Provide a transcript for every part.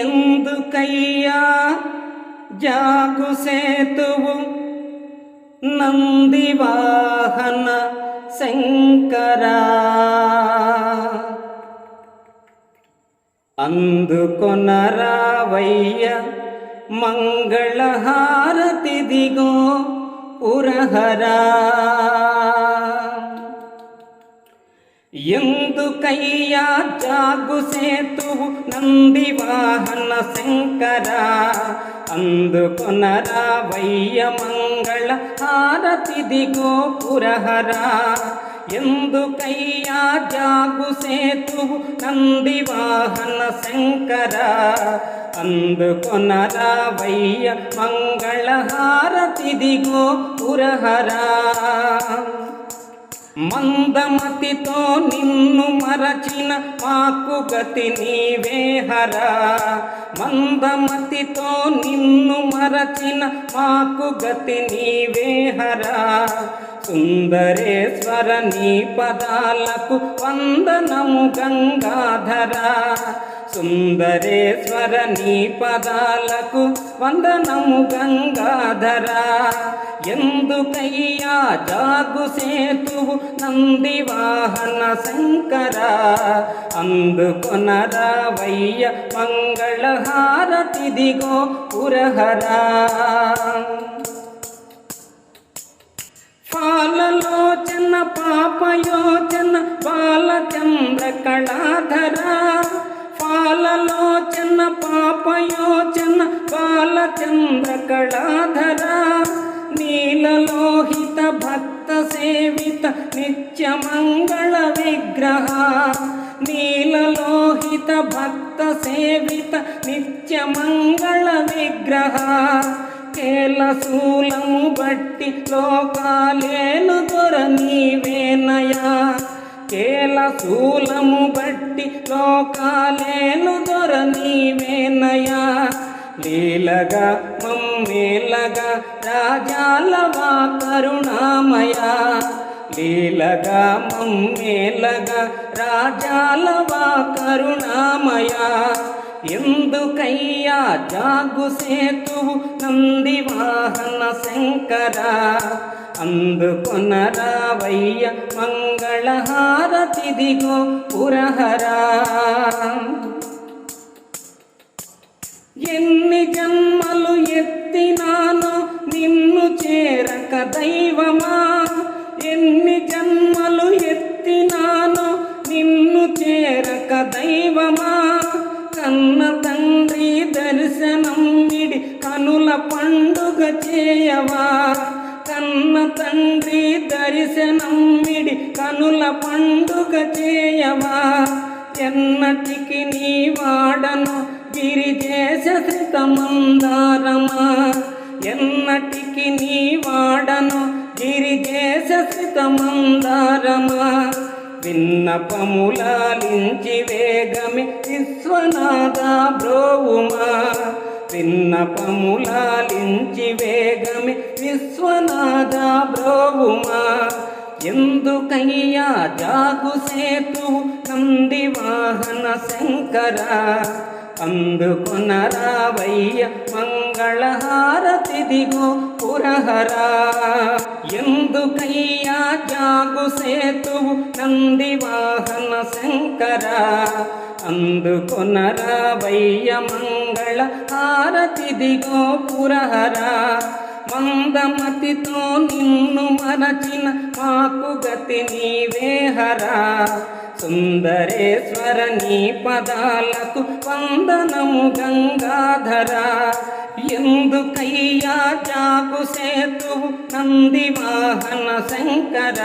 ఎందుకయ్యా జాగు సేతువు నందివాహన శంకరా. అందుకొనరావయ్య మంగళహారతిదిగో పురహరా. ఎందుకయ్యా జాగు సేతువు నందివాహన శంకర? అందుకొనరా వయ్య మంగళ హారతిదిగో పురహరా? ఎందుకయ్యా జాగు సేతువు నందివాహన శంకర? అందుకొనరా వయ్య మంగళ హారతిదిగో పురహరా? మందమతితో నిన్ను మరచిన మాకు గతి నీవేహరా మందమతితో నిన్ను మరచిన మాకు గతి నీవేహరా సుందరేశ్వర నీ పదాలకు వందనము గంగాధరా. సుందరేశ్వర నీ పదాలకు వందనము గంగాధర. ఎందుకయ్యా జాగు సేతువు నందివాహన శంకర. అందుకొనరావయ్య మంగళహారతిదిగో పురహరా. పాలలోచన పాపయోచన యోచన బాలచంద్ర కళాధర నీలలోహిత భక్త సేవిత నిత్య మంగళ విగ్రహ నీలలోహిత భక్త సేవిత నిత్య మంగళ విగ్రహ. కేలశూలము బట్టి లోకాలేలు దొర నీవేనయా కేల శూలము బట్టి లోకాలేను దొర నీవేనయా? లీలగా మమ్మేలగా రాజాలవా కరుణామయా? లీలగా మమ్మేలగా రాజాలవా కరుణామయా? ఎందుకయ్యా జాగు సేతువు నందివాహన శంకర. అందుకొనరావయ్య మంగళహారతిదిగో పురహరా. ఎన్ని జన్మలు ఎత్తినానో నిన్ను చేరక దైవమా? పండుగ చేయవా? కన్న తండ్రి దర్శనమ్మిడి కనుల పండుగ చేయవా? ఎన్నటికి నీ వాడను గిరిజేశ శ్రితమందారమా ఎన్నటికి నీ వాడను గిరిజేశ శ్రితమందారమా విన్నపములాలించి వేగమి విశ్వనాథ బ్రోవుమా? విన్నపములాలించి వేగమే విశ్వనాథ బ్రోవుమా ఎందుకయ్యా జాగు సేతు నంది వాహన శంకర. అందుకొనరావయ్య మంగ మంగళహారతిదిగో పురహరా. ఎందుకయ్యా జాగు సేతువు నందివాహన శంకర. అందుకొనరావయ్య మంగళ హారతిదిగో పురహరా. మందమతితో నిన్ను మరచిన మాకు గతి నీవేహరా సుందరేశ్వర నీ పదాలకు వందనము గంగాధరా. ఎందుకయ్యా జాగు సేతువు నందివాహన శంకర.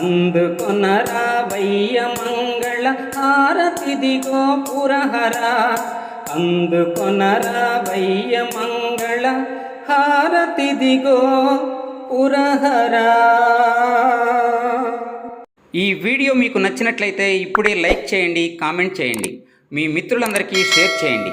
అందుకొనరావయ్య మంగళ హారతిదిగో అందుకొనరా బయ్య మంగళ హారతిదిగో పురహర. ఈ వీడియో మీకు నచ్చినట్లయితే ఇప్పుడే లైక్ చేయండి కామెంట్ చేయండి. మీ మిత్రులందరికీ షేర్ చేయండి.